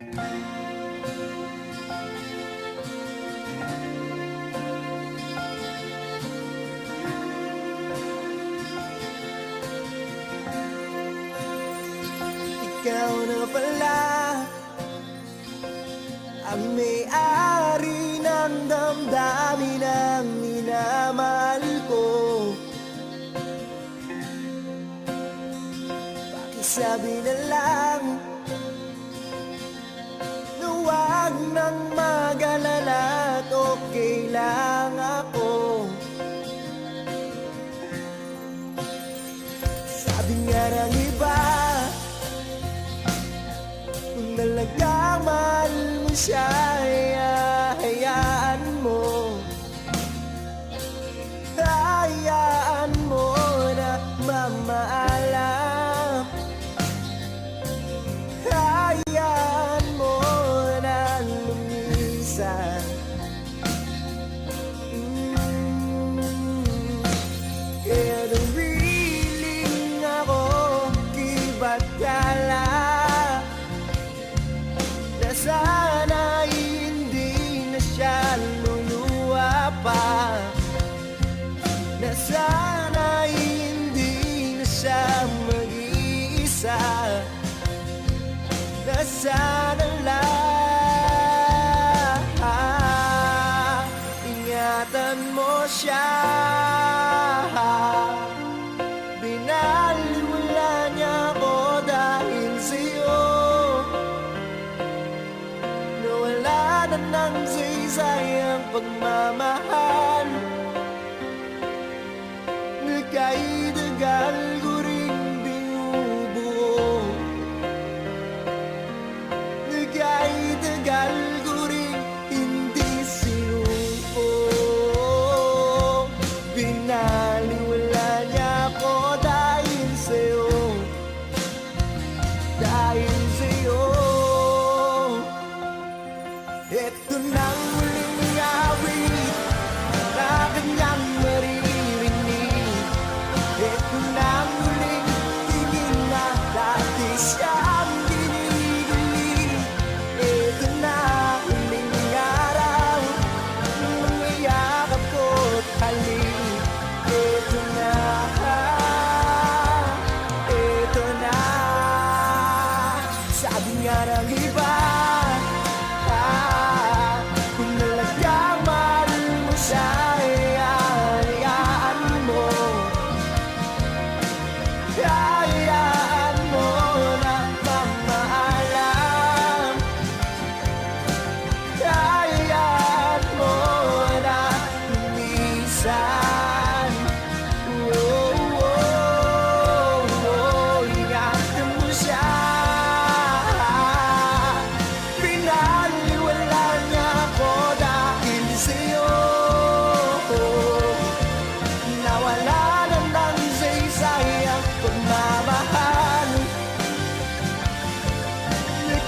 Ikaw na pala Ang may-ari ng damdamin ng minamahal ko. Pakisabi na lang nang magalala at okay lang ako. Sabi nga ng iba Kung talagang mahal mo siya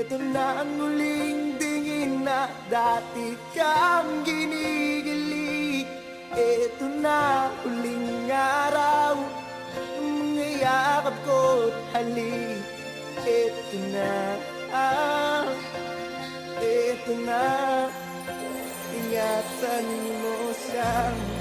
Ito na ang muling tingin na dati kang ginigili Ito na huling araw Ang mga yakap ko't halik. Ito na ah, Ito na Ingatan mo siyang